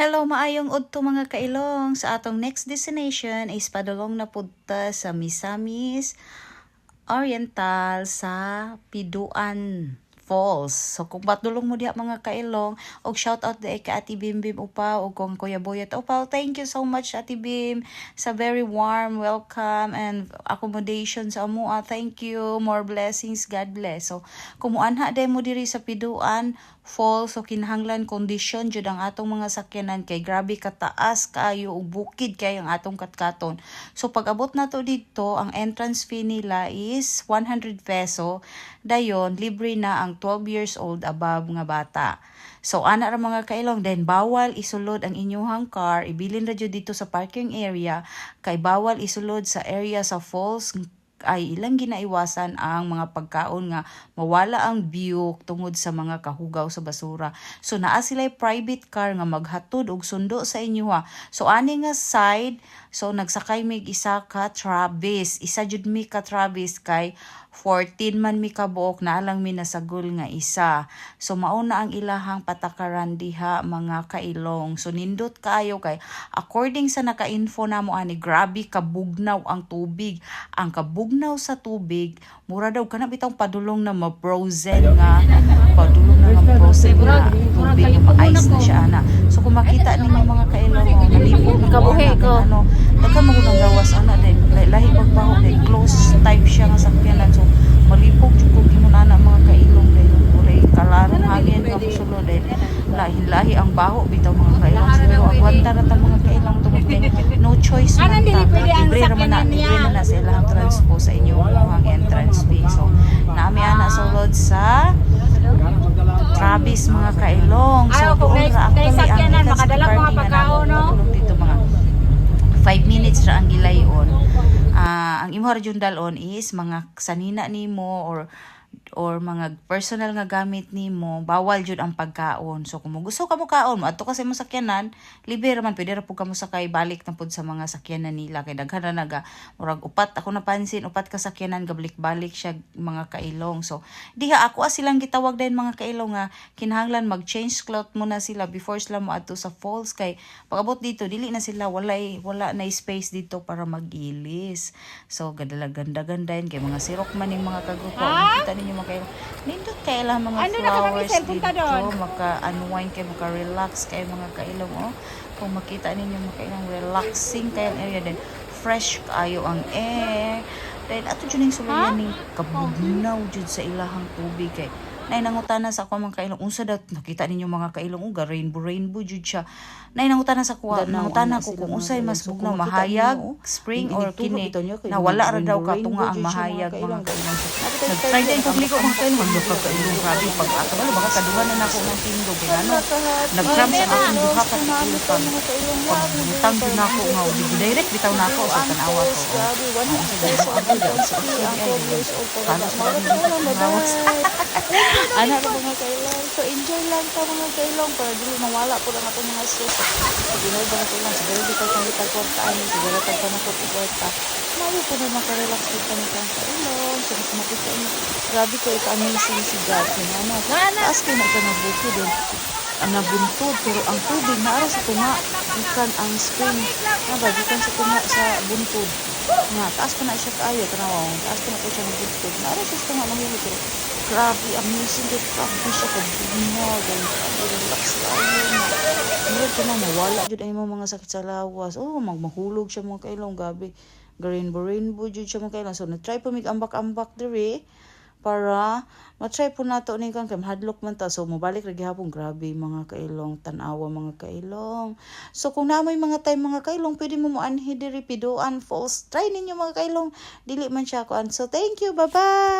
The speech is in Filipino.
Hello, maayong udto mga kailong. Sa atong next destination is padulong na punta sa Misamis Oriental sa Piduan Falls. So kung patulong mo diha mga kailong, og shout out dai ka Ate Bim Bim Upaw og kung Kuya Boyet Upaw. Thank you so much Ate Bim sa very warm welcome and accommodation sa amoa. Thank you. More blessings. God bless. So kumuanha dai mo diri sa Piduan Falls so kinahanglan condition jud ang atong mga sakyanan kay grabe kataas kayo ug bukid kay ang atong katkaton. So pag abot na to dito, ang entrance fee nila is 100 peso. Dayon libre na ang 12 years old above nga bata. So ana ra mga kailong then bawal isulod ang inyong car, ibilin ra dito sa parking area kay bawal isulod sa area sa falls ay ilang ginaiwasan ang mga pagkaon nga mawala ang view tungod sa mga kahugaw sa basura. So naa sila private car nga maghatod og sundo sa inyo ha. So ani nga side, so nagsakay mig isa ka Travis. Isa jud mi ka Travis kay 14 man mi kabuok na lang mi nasagol nga isa. So mauna ang ilahang patakaran diha mga kailong. So nindot kayo kay according sa naka-info namo ani grabe kabugnaw ang tubig. Ang kabugnaw sa tubig mura daw kana bitang padulong na ma-frozen nga padulong na nga frozen nga tubig. nga ma-ice na siya ana. So kung makita ninyo mga kailong oh, nalipog na Kabuhi ko. ano daghan mo ng gawas ana din lahi pagbaho din close type siya nga sakyanan. So malipog jud kog ingon ana mga kailong din uray kalarong hangin nga mosulod din lahi-lahi ang baho bitaw mga kailong. Pero agwanta ta mga kay no man ang libre ra man na libre niya? na sa ilang transpo sa inyong mga entrance fee so naami ana sulod sa Travis mga kailong. So, doon ra actually ang makadala mga pagkaon, no? dito mga 5 minutes ra ang gilayon. Ah, ang imo ra jud dalon is mga sanina nimo or or mga personal nga gamit nimo bawal jud ang pagkaon. So kung mo gusto ka mo kaon mo adto ka sa imong sakyanan libre man pwede ra pud ka mo sakay balik na pud sa mga sakyanan nila. Kay daghan ra naga murag upat ako napansin upat ka sakyanan gabalik-balik siya mga kailong. So diha ako as silang gitawag din mga kailong nga kinahanglan mag-change cloth muna sila before sila mo adto sa falls. Kay pagabot dito dili na sila walay wala na space dito para magilis. So gadala ganda-ganda yun kay mga sirok man yung mga kagrupo Ha? kita ninyo kailong nindot kay lang mga Ano na flowers mag-cellphone dito doon? maka-unwind kay maka-relax kay mga kailong oh. Kung makita ninyo mga kailong relaxing kay ang area din. Fresh kayo ang air. Then ato jud ning sulayan ning kabugnaw jud sa ilahang tubig kay nay nangutana sa ako mga kailong unsa daw nakita ninyo mga kailong uga rainbow rainbow jud siya. Nay nangutana sa kuha nangutana ko kung unsay mas bugnaw mahayag spring or kini. na wala ra daw ka tunga ang mahayag mga kailong. nag-try din ligo mga kailong ano ka kailong grabe pag ato wala baka kaduhan na nako ng tindog kay ano nag-cramp sa akong duha ka tilutan pag butang din nako nga direct bitaw nako sa tanawa ko. Grabe, 100 peso ang entrance fee ang 12 years old. Pa Halos Mga na. Ana ra mga kailong. So enjoy lang ta mga kailong para dili mawala po lang atong mga stress. Dinay ba ko lang siguro di ko kami tagporta ani siguro tag pa nako porta. Mayo po na makarelax din kami kan kailong. So mas makita niyo. Grabe ko ito amazing si God. Ano? Taas ko na ito nabuko din ang nabuntod pero ang tubig naara sa tunga gikan ang spring nga ba gikan sa tunga sa buntod nga taas pa na siya kaayo tanaw taas pa na po siya nabuntod naara siya sa mahuli pero grabe amazing gid grabe siya kabunga gan grabe relax kayo nga Murag ka na mawala jud ay mga sakit sa lawas. Oh magmahulog siya mga kailong. Gabi rainbow rainbow jud siya mga kailong. So na try pa mig ambak-ambak diri para matry po nato ni kan kay hadlok man ta. So mobalik ra gihapon. Grabe mga kailong. Tan-awa mga kailong. So kung namoy mga time mga kailong pwede mo mo anhi diri pidoan. Falls try ninyo mga kailong. Dili man siya kuan. So thank you. Bye bye